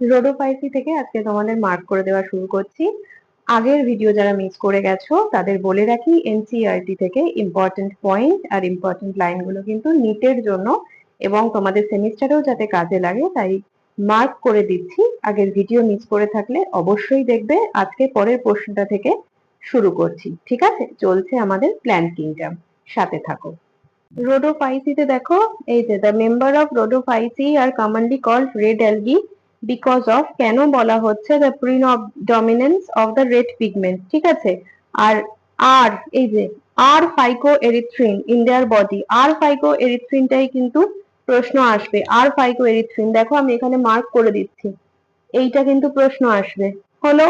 রোডোপাইসি থেকে আজকে তোমাদের মার্ক করে দেওয়া শুরু করছি। আগের ভিডিও যারা মিস করে গেছো, তাদের বলে রাখি এনসিআরটি থেকে ইম্পর্টেন্ট পয়েন্ট আর ইম্পর্টেন্ট লাইনগুলো কিন্তু নিটের জন্য এবং তোমাদের সেমিস্টারেও যাতে কাজে লাগে, তাই মার্ক করে দিচ্ছি। আগের ভিডিও মিস করে থাকলে অবশ্যই দেখবে। আজকে পরের প্রশ্নটা থেকে শুরু করছি। ঠিক আছে? চলছে আমাদের প্ল্যান কিংডম সাথে থাকো। রোডোফাইসিতে দেখো, এই যে the member of Rhodophyceae are commonly called red algae because of কেন বলা হচ্ছে the dominance of the red pigment ঠিক আছে? আর আর, এই যে, আর ফাইকো এরিথ্রিন ইন দেয়ার বডি আর ফাইকো এরিথ্রিনটাই কিন্তু প্রশ্ন আসবে, আর ফাইকো এরিথ্রিন দেখো আমি এখানে মার্ক করে দিচ্ছি, এইটা কিন্তু প্রশ্ন আসবে, হলো,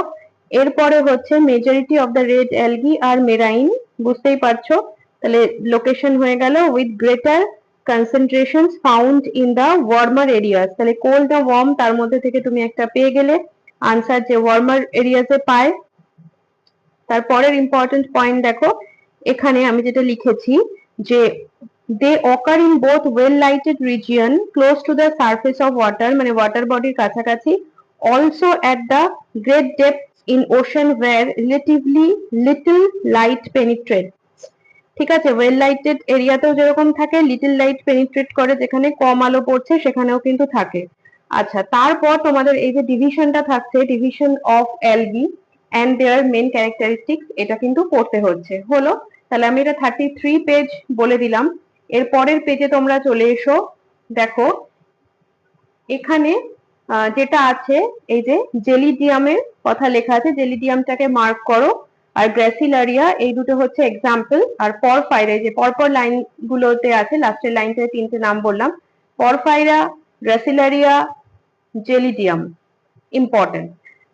এরপরে হচ্ছে majority of the red algae R marine বুঝতেই পারছ? তাহলে লোকেশন হয়ে গেল with greater concentration found in the warmer areas তাহলে কোল্ড না ওয়ার্ম তার মধ্যে থেকে তুমি একটা পেয়ে গেলে আনসার যে ওয়ার্মার এরিয়াসে পায় তারপরের ইম্পর্টেন্ট পয়েন্ট দেখো, এখানে আমি যেটা লিখেছি যে they occur in both well lighted region close to the surface of water মানে ওয়াটার বডির কাছাকাছি also at the great depth in ocean where relatively little light penetrate ঠিক আছে? ওয়েল লাইটেড এরিয়াতেও যেরকম থাকে লিটল লাইট পেনিট্রেট করে, যেখানে কম আলো পড়ছে, সেখানেও কিন্তু থাকে। আচ্ছা তারপর তোমাদের এই যে ডিভিশনটা থাকছে division of algae and their main characteristics এটা কিন্তু পড়তে হচ্ছে। হলো, তাহলে আমি এটা থার্টি থ্রি পেজ বলে দিলাম। এর পরের পেজে তোমরা চলে এসো। দেখো, এখানে যেটা আছে, এই যে জেলিডিয়ামের কথা লেখা আছে, জেলিডিয়ামটাকে মার্ক করো। আর গ্র্যাসিলারিয়া, এই দুটো হচ্ছে এক্সাম্পল আর পরফাইরা যে পরপর লাইন গুলোতে আছে লাস্টের লাইন থেকে তিনটে নাম বললাম, পরফাইরা, গ্র্যাসিলারিয়া, জেলিডিয়াম ইম্পর্টেন্ট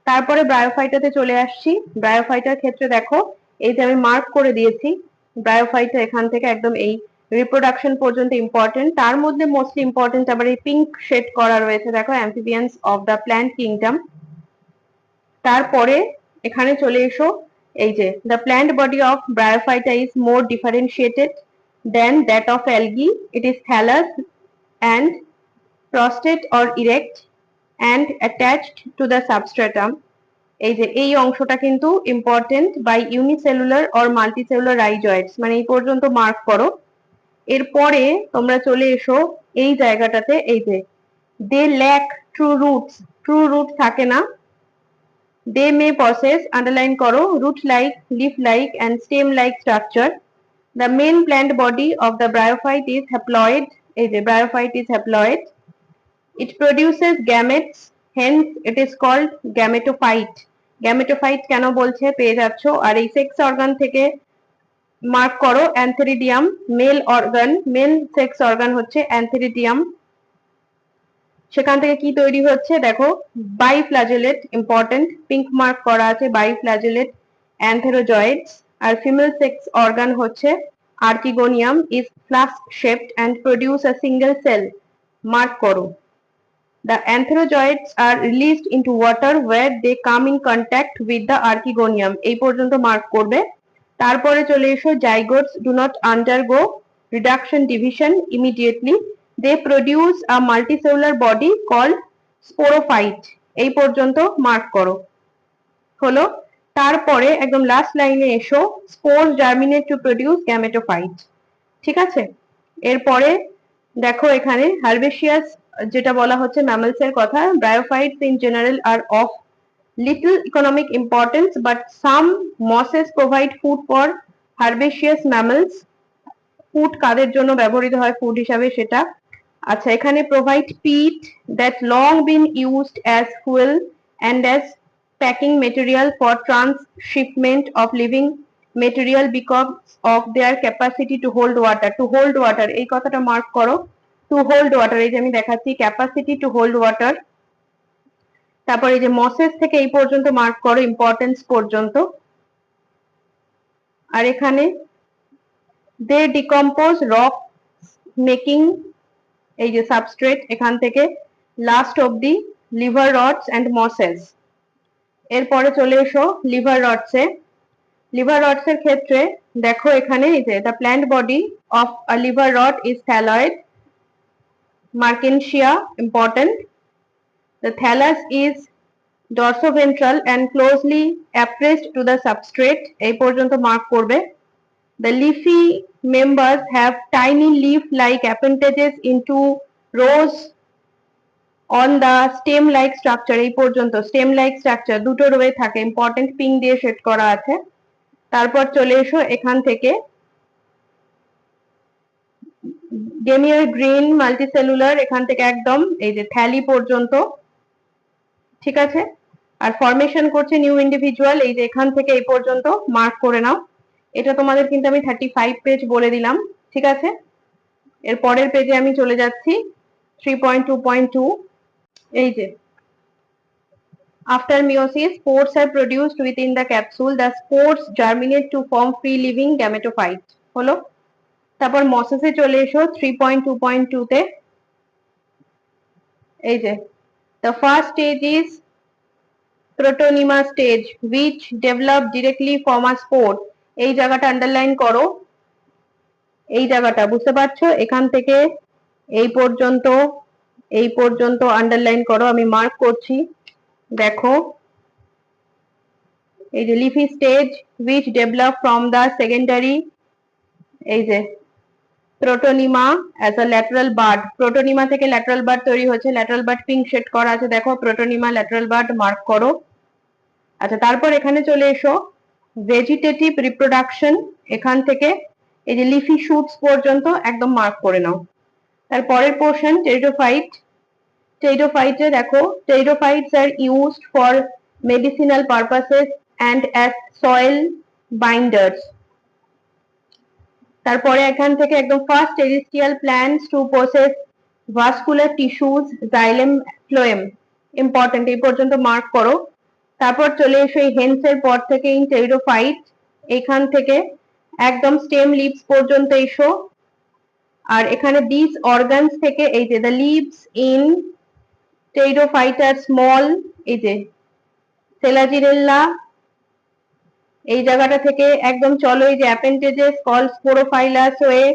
তারপরে ব্রায়োফাইটাতে চলে আসছি, ব্রায়োফাইটার ক্ষেত্রে দেখো, এই যে আমি মার্ক করে দিয়েছি, ব্রায়োফাইটা এখান থেকে একদম এই রিপ্রোডাকশন পর্যন্ত ইম্পর্টেন্ট তার মধ্যে মোস্টলি ইম্পর্টেন্ট আবার এই পিঙ্ক শেড করা রয়েছে, দেখো amphibians of the plant kingdom তারপরে এখানে চলে এসো এই যে the plant body of bryophyta is more differentiated than that of algae it is thallus and prostrate or erect and attached to the substratum এই যে, এই অংশটা কিন্তু important by unicellular or multicellular rhizoids মানে এই পর্যন্ত মার্ক করো। এরপরে তোমরা চলে এসো এই জায়গাটাতে, এই যে they lack true roots true root থাকে না They may possess, underline karo, root-like, leaf-like and stem-like structure. The main plant body of the bryophyte is haploid. A the bryophyte is haploid. It produces gametes, hence it is called gametophyte. Gametophyte কেন বলছে পেয়ে যাচ্ছ আর এই sex organ থেকে mark করো antheridium male organ male sex organ হচ্ছে antheridium সেখান থেকে কি তৈরি হচ্ছে? দেখো biflagellate important pink mark করা আছে বাই ফ্ল্যাজুলেট অ্যান্থেরোজয়েডস আর ফিমেল সেক্স অর্গান হচ্ছে archegonium is flask shaped and produce a single cell mark করো। The antherozoids are released into water where they come in contact with the archegonium. এই পর্যন্ত mark করবে। তারপরে চলে এসো zygotes do not undergo reduction division immediately they produce a multicellular body called sporophyte এই পর্যন্ত mark করো। হলো, তারপরে একদম লাস্ট লাইনে এসো spore germinate to produce gametophyte ঠিক আছে? এরপরে দেখো এখানে হার্বেশিয়াস যেটা বলা হচ্ছে ম্যামেলস এর কথা bryophytes in general are of little economic importance but some mosses provide food for herbaceous mammals food কাদের জন্য ব্যবহৃত হয়? ফুড হিসাবে সেটা আচ্ছা এখানে provide peat that long been used as fuel and as packing material for transshipment of living material because of their capacity to hold water to hold water এই কথাটা mark করো টু হোল্ড ওয়াটার এই যে আমি দেখাচ্ছি capacity to hold water তারপর এই যে মসেস থেকে এই পর্যন্ত মার্ক করো ইম্পর্টেন্স পর্যন্ত, আর এখানে দে ডিকম্পোজ রক মেকিং এই যে সাবস্ট্রেট এখান থেকে last of the liverworts and mosses এরপরে চলে এসো লিভার রডসে লিভার রডস এর ক্ষেত্রে দেখো এখানে এই যে the plant body of a liverwort is thalloid Marchantia important the thallus is dorsoventral and closely appressed to the substrate এই পর্যন্ত মার্ক করবে। The leafy members have tiny leaf like appendages into rows on the stem like structure, এই পর্যন্ত। stem like structure দুটো রোয়ে থাকে। Important ping দিয়ে set করা আছে। তারপর চলে এসো এখান থেকে। ডেমিয়ার গ্রিন মাল্টিসেলুলার এখান থেকে একদম এই যে থ্যালি পর্যন্ত। ঠিক আছে? আর ফরমেশন করছে নিউ ইন্ডিভিজুয়াল এই যে এখান থেকে এই পর্যন্ত। মার্ক করে নাও। এটা তোমাদের কিন্তু আমি থার্টি ফাইভ পেজ বলে দিলাম ঠিক আছে এর পরের পেজে আমি চলে যাচ্ছি three point two point two এই যে After meiosis, spores are produced within the capsule. The spores germinate to form free living gametophyte. হলো তারপর মসেসে চলে এসো three point two point two তে এই যে the first stage is protonema stage which develop directly from a spore এই জায়গাটা আন্ডারলাইন করো। এই জায়গাটা, বুঝতে পারছ? এখান থেকে এই পর্যন্ত এই পর্যন্ত আন্ডারলাইন করো, আমি মার্ক করছি। দেখো, এই যে leafy stage which develop from the secondary এই যে protonema as a lateral bud protonema থেকে ল্যাটারাল বার্ড তৈরি হচ্ছে ল্যাটারাল বার্ড পিঙ্ক শেড করা আছে। দেখো প্রোটোনিমা ল্যাটারাল বার্ড মার্ক করো। আচ্ছা তারপর এখানে চলে এসো। ভেজিটেটিভ রিপ্রোডাকশন এখান থেকে এই যে লিফি শুটস পর্যন্ত একদম মার্ক করে নাও। তারপরের পোর্শন টেরিডোফাইট টেরিডোফাইটে দেখো pteridophytes are used for medicinal purposes and as soil binders তারপরে এখান থেকে একদম first terrestrial plants to process vascular tissues xylem phloem important এই পর্যন্ত মার্ক করো। তারপর চলে এসো এই হেন্সের পর থেকে ইন টেরিডোফাইট এখান থেকে একদম স্টেম লিভস পর্যন্ত এসো। আর এখানে দিস অর্গানস থেকে এই যে the leaves in pteridophyta are small এই যে সেলাজিরেল্লা এই জায়গাটা থেকে একদম চলো এই যে অ্যাপেন্টেজেস কল স্পোরোফাইলাস হয়ে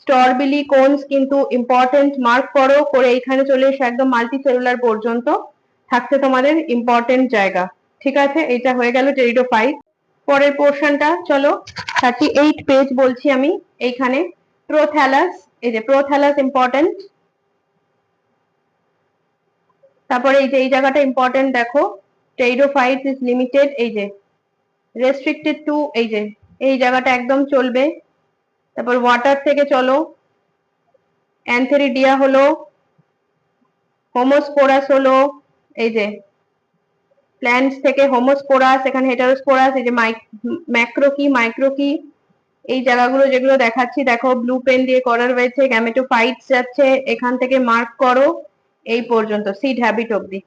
স্টরবিলি কোনস কিন্তু ইম্পর্টেন্ট মার্ক করো, করে এখানে চলে এসে একদম মাল্টিসেলুলার পর্যন্ত। থাকছে তোমাদের ইম্পর্টেন্ট জায়গা। ঠিক আছে এটা হয়ে গেল টেরিডো ফাইভ পরের পোর্শনটা চলো। থার্টি এইট পেজ বলছি আমি, এইখানে। প্রোথ্যালাস এই যে প্রোথ্যালাস ইম্পর্টেন্ট তারপরে এই যে এই জায়গাটা ইম্পর্টেন্ট দেখো। টেরিডোফাইট ইজ লিমিটেড এই যে। রেস্ট্রিক্টেড টু এই যে। এই জায়গাটা একদম চলবে। তারপর ওয়াটার থেকে চলো। অ্যান্থেরিডিয়া হলো। হোমোস্পোরাস হলো। এই যে। প্ল্যান্টস থেকে হোমোস্পোরাস এখানে হেটারোস্পোরাস এই যে ম্যাক্রো কি মাইক্রো কি এই জায়গাগুলো যেগুলো দেখাচ্ছি, দেখো ব্লু পেন দিয়ে করার রয়েছে গ্যামেটোফাইটস যাচ্ছে, এখান থেকে মার্ক করো, এই পর্যন্ত সিড হ্যাবিট অবধি।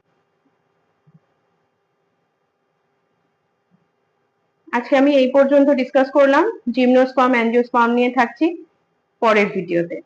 আজকে আমি এই পর্যন্ত ডিসকাস করলাম জিমনোস্পাম অ্যাঞ্জিওস্পাম নিয়ে থাকছি, পরের ভিডিওতে